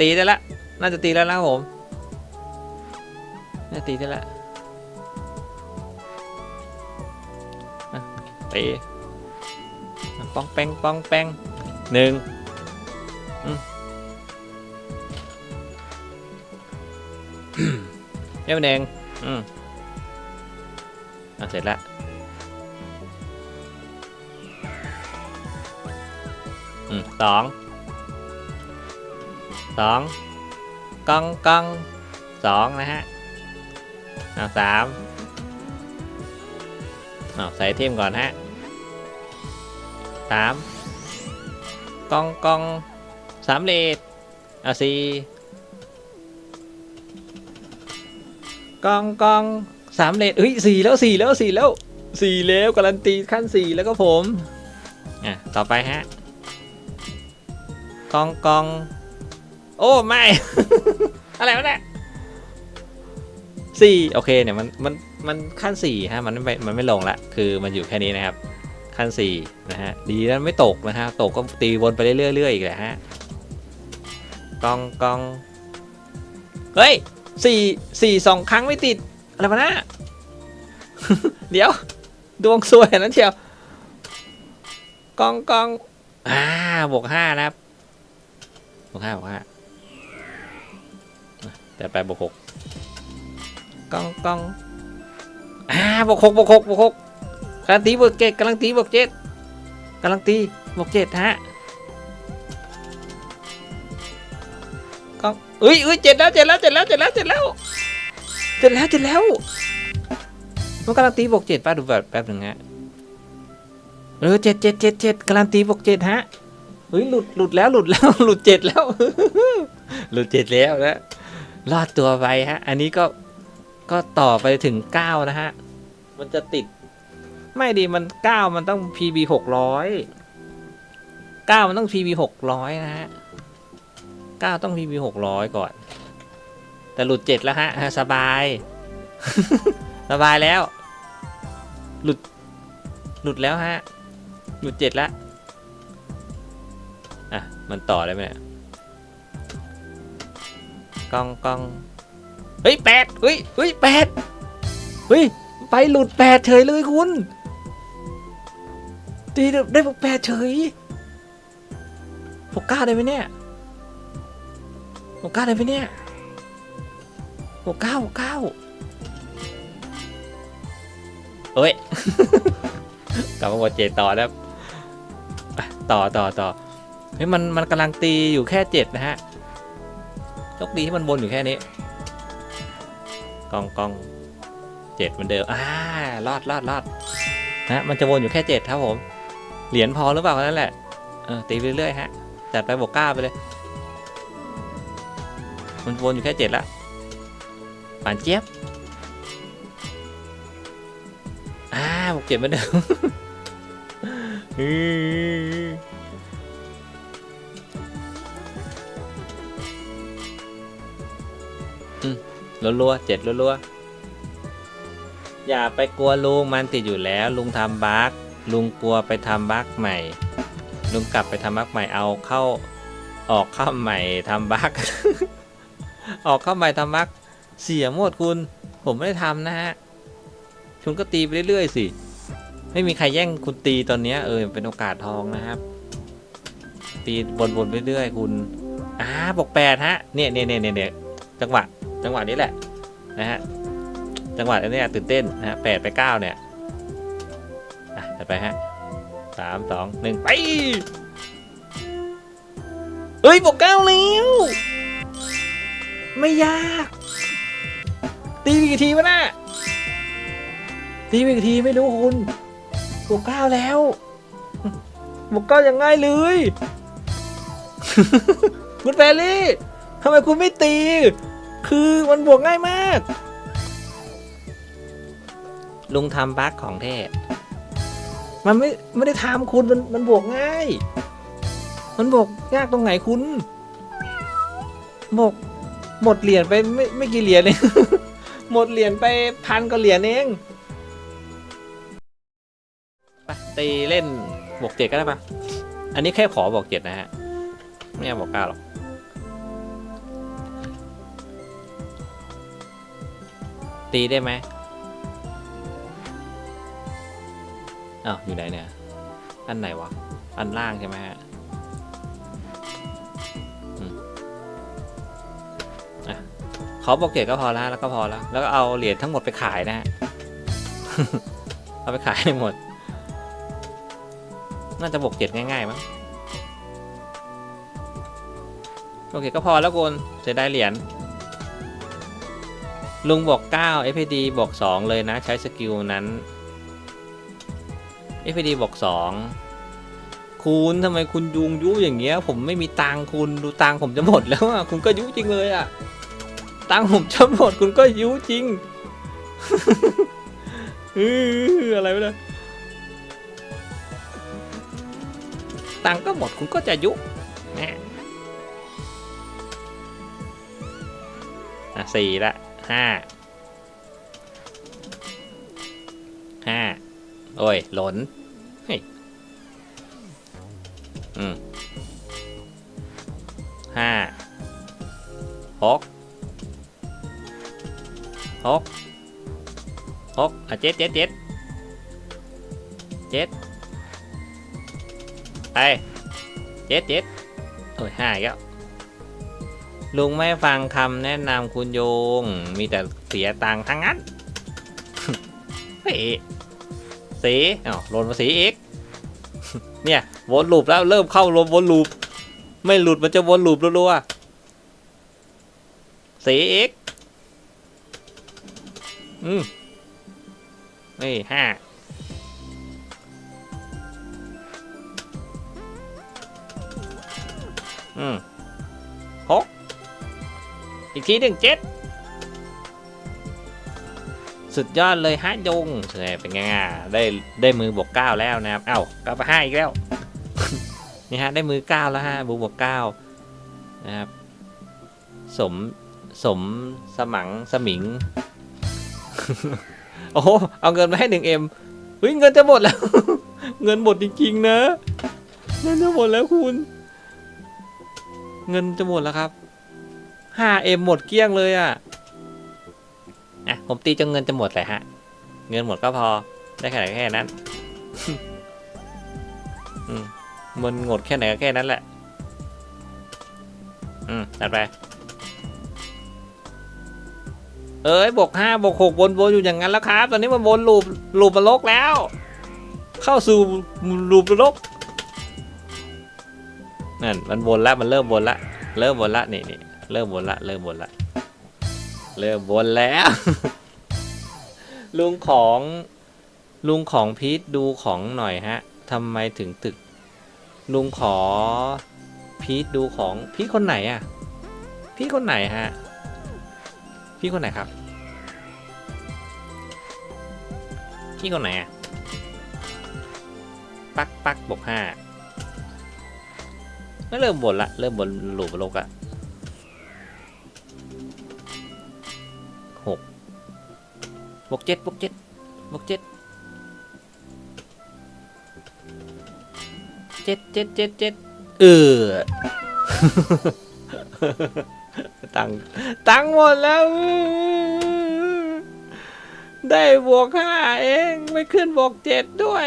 ตีได้ละ น่าจะตีแล้วนะครับผมน่าจะตีได้ละอะตีอะป้องแปงป้องแปงหนึ่งอืมเย้มเองอืมอะเสร็จแล้วอืมสอง สองกองกองสองนะฮะเอาสามเอาใส่ทิมก่อนฮะสามกองกองสามเลดเอาสี่กองกองสามเลดเฮ้ยสี่แล้วสี่แล้วสี่แล้วสี่แล้วการันตีขั้นสี่แล้วก็ผมอะต่อไปฮะกองกอง โอ้ไม่ อะไรวะเนี่ยสี่โอเคเนี่ยมันมันมันขั้นสี่ฮะมันไม่มันไม่ลงละคือมันอยู่แค่นี้นะครับขั้นสี่นะฮะดีแล้วไม่ตกนะฮะตกก็ตีวนไปเรื่อยๆอีกแหละฮะกองกองเฮ้ยสี่สี่สองครั้งไม่ติดอะไรวะนะเดี๋ยว ดวงซวยนนั้นเชียวกองกองอ่าบวกห้านะครับบวกห้าบวกห้า แต่ไปบวกหกกองกองอ่าบวกหกบวกหกบวกหกกำลังตีบวกเจ็ดกำลังตีบวกเจ็ดกำลังตีบวกเจ็ดฮะกองเอ้ยเอ้ยเจ็ดแล้วเจ็ดแล้วเจ็ดแล้วเจ็ดแล้วเจ็ดแล้วเจ็ดแล้วเจ็ดแล้วมันกำลังตีบวกเจ็ดป้าดูแบบแป๊บหนึ่งฮะเออเจ็ดเจ็ดเจ็ดเจ็ดกำลังตีบวกเจ็ดฮะเฮ้ยหลุดหลุดแล้วหลุดแล้วหลุดเจ็ดแล้วหลุดเจ็ดแล้วนะ รอดตัวไปฮะ อันนี้ก็ก็ต่อไปถึง 9 นะฮะ มันจะติด ไม่ดีมัน 9 มันต้อง PB 600 9 มันต้อง PB 600 นะฮะ 9 ต้อง PB 600 ก่อน แต่หลุด 7 แล้วฮะ สบาย สบายแล้ว หลุด หลุดแล้วฮะ หลุด 7 แล้ว อะ มันต่อได้ไหมเนี่ย กองกองเฮ้ยแปดเฮ้ยเฮ้ยแปดเฮ้ยไปหลุดแปดเฉยเลยคุณตีได้บวกแปดเฉยบวกเก้าได้ไหมเนี่ยบวกเก้าได้ไหมเนี่ยบวกเก้าบวกเก้าเฮ้ยกลับมาบวกเจต่อแล้วต่อต่อต่อเฮ้ยมันมันกำลังตีอยู่แค่เจ็ดนะฮะ โชคดีที่มันวนอยู่แค่นี้กองกองเจ็ดเหมือนเดิมอ่ารอดรอดรอดนะมันจะวนอยู่แค่เจ็ดครับผม เหรียญพอหรือเปล่านั่นแหละเออตีเรื่อยๆฮะจัดไปบวกเก้าไปเลย มันวนอยู่แค่เจ็ดละปานเจี๊ยบอ่าบวกเจ็ดเหมือนเดิม รัวๆเจ็ดรัวๆอย่าไปกลัวลุงมันติดอยู่แล้ว ลุงทำบั๊กลุงกลัวไปทำบั๊กใหม่ ลุงกลับไปทำบั๊กใหม่เอาเข้าออกเข้าใหม่ทำบั๊กออกเข้าใหม่ทำบั๊กเสียหมดคุณ ผมไม่ได้ทำนะฮะคุณก็ตีไปเรื่อยๆสิไม่มีใครแย่งคุณตีตอนนี้เออเป็นโอกาสทองนะครับ ตีวนๆไปเรื่อยๆคุณอ่าบอกแปดฮะเนี่ยเนี่ยเนี่ยเนี่ยจังหวะ จังหวะนี้แหละนะฮะจังหวะนี้ตื่นเต้นนะฮะแปดไปเก้าเนี่ยอะถัดไปฮะสามสองหนึ่งไปเฮ้ยบอกเก้าแล้ว ไม่ยาก ตีไปกี่ทีวะน่ะตีไปกี่ทีไม่รู้คุณบวกเก้าแล้วบวกเก้ายังง่ายเลยคุณแฟรี่ทำไมคุณไม่ตี คือมันบวกง่ายมาก ลุงทำบั๊กของแท้มันไม่ไม่ได้ทำคุณมันมันบวกง่าย มันบวกยากตรงไหนคุณบวกหมดเหรียญไปไม่ไม่กี่เหรียญเองหมดเหรียญไปพันกว่าเหรียญเองไปตีเล่นบวกเจ็ดก็ได้ปะอันนี้แค่ขอบอกเจ็ดนะฮะไม่เอาบอกเก้าหรอก ตีได้ไหมอ้าวอยู่ไหนเนี่ย อันไหนวะ อันล่างใช่ไหมฮะอืมอะขอบวกเกตก็พอแล้วแล้วก็พอแล้ว แล้วก็เอาเหรียญทั้งหมดไปขายนะฮะ เอาไปขายให้หมด น่าจะบวกเจ็ดง่ายๆมั้งโอเคก็พอแล้วคุณเสียดายเหรียญ ลุงบอก 9 FPD บอก 2 เลยนะ ใช้สกิลนั้น FPD บอก 2 คุณทำไมคุณยุงยุอย่างเงี้ย ผมไม่มีตังคุณดูตังผมจะหมดแล้วอะคุณก็ยุจริงเลยอะตังผมจะหมดคุณก็ยุจริงอออะไรวะเนี่ยตังก็หมดคุณก็จะยุน่อะสี่ละ ห้าห้าโอ้ย หล่นเฮ้ยอืมห้าหกหกหกอะเจ็ดเจ็ดเจ็ดเจ็ดไปเจ็ดเจ็ดโอ้ยห้าอีกแล้ว ลุงไม่ฟังคำแนะนำคุณโยง มีแต่เสียตังค์ทั้งนั้นเฮ้ยสีอ้าวลนมาสีอีก เนี่ยวนลูปแล้วเริ่มเข้าลมวนลูป ไม่หลุดมันจะวนลูปรัวๆสีอีก อืมนี่ห้าอืมหก อีกทีหนึ่งเจ็ดสุดยอดเลยฮะยงเยเป็นไงได้ได้มือบวกเก้าแล้วนะครับ เอ้ากลับมาห้าอีกแล้ว นี่ฮะได้มือเก้าแล้วฮะบูบวกเก้านะครับ สมสมสมังสมิง โอ้โหเอาเงินมาให้หนึ่งเอ็มเฮ้ยเงินจะหมดแล้ว เงินหมดจริงๆนะเงินจะหมดแล้วคุณ เงินจะหมดแล้วครับ 5M หมดเกลี้ยงเลยอะอะผมตีจนเงินจะหมดเลยฮะ เงินหมดก็พอได้แค่ไหนแค่นั้นอืมมันหมดแค่ไหนก็แค่นั้นแหละ อืมตัดไป เอ้ยบวกห้าบวกหกวนวนอยู่อย่างนั้นแล้วครับ ตอนนี้มันวนลูปลูปนรกแล้ว เข้าสู่ลูปนรกนั่นมันวนแล้วมันเริ่มวนละ เริ่มวนละนี่นี่ เริ่มวนละ เริ่มวนละ เริ่มวนแล้ว ลุงของลุงของพีทดูของหน่อยฮะทำไมถึงตึก ลุงขอพีทดูของพีทคนไหนอะพี่คนไหนฮะ พี่คนไหนครับ พี่คนไหนอะปักปักบวกห้าไม่เริ่มบนละ เริ่มบนหลูบโลกอะ บวกเจ็ดบวกเจ็ดบวกเจ็ดเจ็ดเจ็ดเจ็ดเจ็ดเออตังตังหมดแล้ว ได้บวกห้าเองไม่ขึ้นบวกเจ็ดด้วย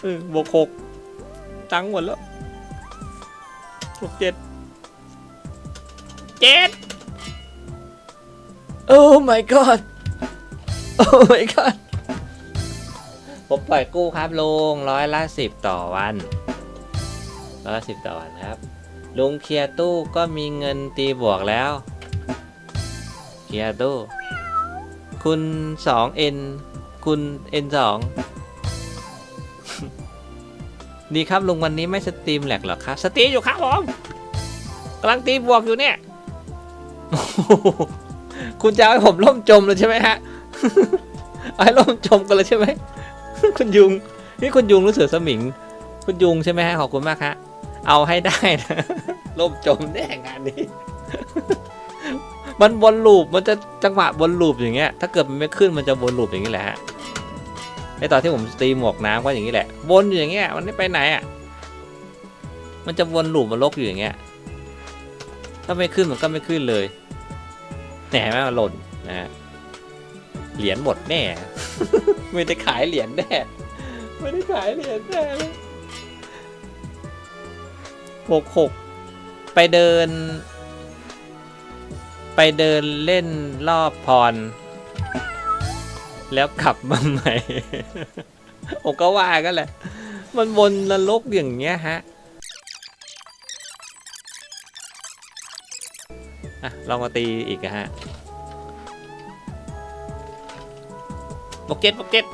เออบวกหกตังหมดแล้วบวกเจ็ดเจ็ด โอ้ my god โอ้ my god ผมปล่อยกู้ครับลุงร้อยละสิบต่อวันร้อยละสิบต่อวันครับ ลุงเคลียร์ตู้ก็มีเงินตีบวกแล้ว เคลียร์ตู้ คุณสองเอ็นคุณเอ็นสองดีครับลุงวันนี้ไม่สตรีมแหลกหรอครับ สตรีมอยู่ครับผมกำลังตีบวกอยู่เนี่ย คุณจะเอาให้ผมล่มจมเลยใช่ไหมฮะเอาให้ล่มจมกันเลยใช่ไหมคุณยุงนี่คุณยุงรู้สึกสมิง คุณยุงใช่ไหมฮะขอบคุณมากฮะเอาให้ได้นะล่มจมแน่งานนี้ มันวนลูปมันจะจังหวะวนลูปอย่างเงี้ย ถ้าเกิดมันไม่ขึ้นมันจะวนลูปอย่างนี้แหละฮะไอตอนที่ผมตีหมวกน้ำก็อย่างนี้แหละวนอยู่อย่างเงี้ยมันไม่ไปไหนอะมันจะวนลูปมันลกอยู่อย่างเงี้ยถ้าไม่ขึ้นมันก็ไม่ขึ้นเลย แหมมันหล่นนะฮะเหรียญหมดแน่ ไม่ได้ขายเหรียญแน่ ไม่ได้ขายเหรียญแน่เลยหกหกไปเดิน ไปเดินเล่นรอบพร แล้วกลับมาใหม่ผมก็ว่ากันแหละ มันวนนรกอย่างเงี้ยฮะอะลองมาตีอีกอะฮะ กเจ็ดบกเจ็ด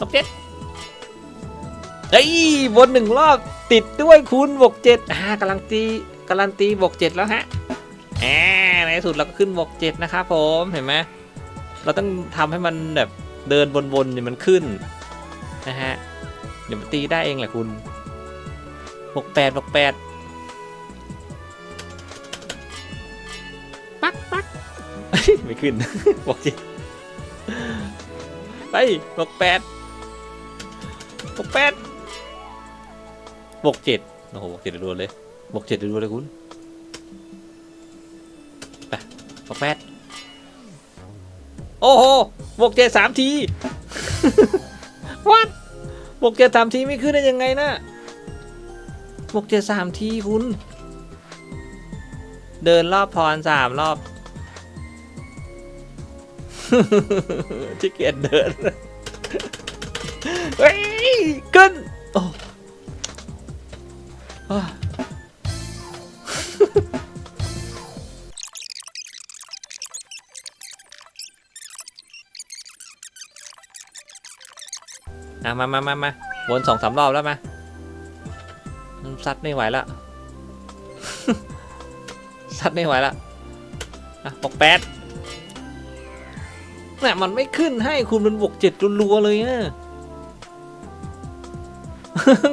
บกเจ็ดเฮ้ยวนหนึ่งรอบติดด้วยคุณบกเจ็ดอ่ากำลังตีกำลังตีบกเจ็ดแล้วฮะแหมในที่สุดเราก็ขึ้นบกเจ็ดนะครับผมเห็นไหมเราต้องทำให้มันแบบเดินวนๆเนี่ยมันขึ้นนะฮะเดี๋ยวมันตีได้เองแหละคุณบกแปดบกแปด ไม่ขึ้น บอกจิไปบอกแปดบอกแปดบอกเจ็ดโอ้โหบอกเจ็ดรัวเลยบอกเจ็ดรัวเลยคุณไปบอกแปดโอ้โหบอกเจ็ดสามทีวัดบอกเจ็ดสามทีไม่ขึ้นได้ยังไงนะบอกเจ็ดสามทีคุณ เดินรอบพรสามรอบ ขี้เกียจเดิน เฮ้ยขึ้นโอ้อะมามามามาวนสองสามรอบแล้วมาซัดไม่ไหวล้วซัดไม่ไหวล้วอะปกแปด น่ะมันไม่ขึ้นให้คุณมันบวกเจ็ดรัวๆเลยอะ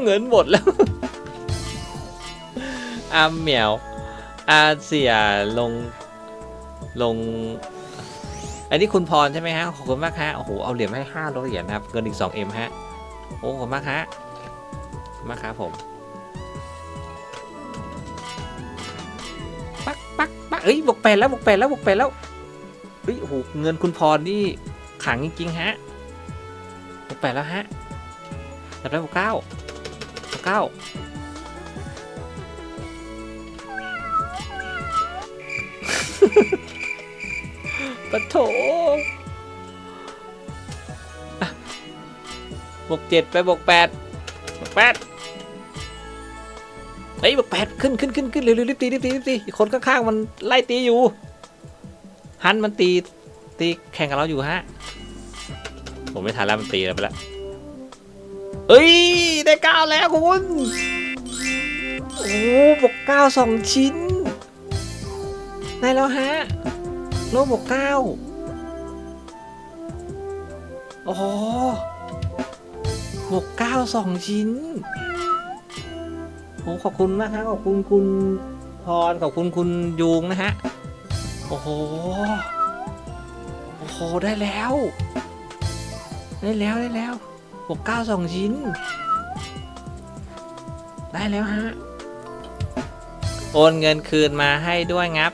เงินหมดแล้วอาเหมียวอาเสียลงลง อันนี้คุณพรใช่ไหมฮะขอบคุณมากฮะโอ้โหเอาเหรียญให้ห้าร้อยเหรียญนะครับเงินอีกสองเอ็มฮะโอ้ขอบคุณมากฮะมากครับผมปักปักปักเอ้ยบวกแปดแล้วบวกแปดแล้วบวกแปดแล้ว เฮ้ยโอ้โหเงินคุณพรนี่ขังจริงๆฮะบวกแปดแล้วฮะจับได้บวกเก้าบวกเก้าปะโถบวกเจ็ดไปบวกแปดบวกแปดเฮ้ยบวกแปดขึ้นขึ้นขึ้นขึ้นเร็วๆรีบตีรีบตีรีบตีคนข้างๆมันไล่ตีอยู่ ฮันมันตีตีแข่งกับเราอยู่ฮะ ผมไม่ทันแล้วมันตีเราไปแล้วเอ้ย ได้เก้าแล้วคุณ โอ้บอกเก้าสองชิ้น ได้แล้วฮะ โลบอกเก้าโอ้โหบอกเก้าสองชิ้นโอ้ขอบคุณมากครับขอบคุณคุณพรขอบคุณคุณยูงนะฮะโอ้โห โอ้โห ได้แล้ว ได้แล้วได้แล้วบวกเก้าสองชิ้น ได้แล้วฮะ โอนเงินคืนมาให้ด้วยงับ